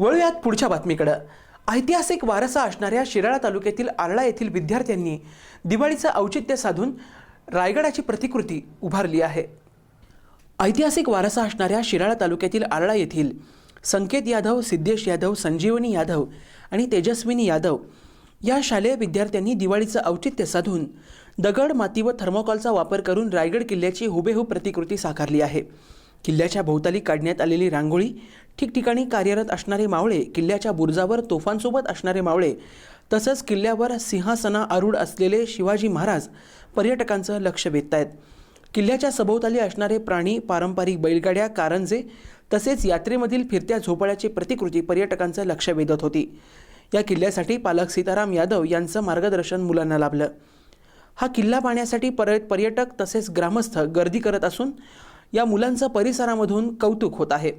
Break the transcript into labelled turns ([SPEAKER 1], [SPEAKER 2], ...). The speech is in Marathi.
[SPEAKER 1] वळूयात पुढच्या बातमीकडं. ऐतिहासिक वारसा असणाऱ्या शिराळा तालुक्यातील आरळा येथील विद्यार्थ्यांनी दिवाळीचं औचित्य साधून रायगडाची प्रतिकृती उभारली आहे. ऐतिहासिक वारसा असणाऱ्या शिराळा तालुक्यातील आरळा येथील संकेत यादव सिद्धेश यादव संजीवनी यादव आणि तेजस्विनी यादव या शालेय विद्यार्थ्यांनी दिवाळीचं औचित्य साधून दगड माती व थर्मोकॉलचा वापर करून रायगड किल्ल्याची हुबेहूब प्रतिकृती साकारली आहे. किल्ल्याच्या भोवताली काढण्यात आलेली रांगोळी ठिकठिकाणी कार्यरत असणारे मावळे किल्ल्याच्या बुरुजावर तोफांसोबत असणारे मावळे तसंच किल्ल्यावर सिंहासना आरूढ असलेले शिवाजी महाराज पर्यटकांचं लक्ष वेधत आहेत किल्ल्याच्या सभोवताली असणारे प्राणी पारंपरिक बैलगाड्या कारंजे तसेच यात्रेमधील फिरत्या झोपाळ्याची प्रतिकृती पर्यटकांचं लक्ष वेधत होती. या किल्ल्यासाठी पालक सीताराम यादव यांचं मार्गदर्शन मुलांना लाभलं. हा किल्ला पाहण्यासाठी पर पर्यटक तसेच ग्रामस्थ गर्दी करत असून या मुलांचं परिसरामधून कौतुक होत आहे.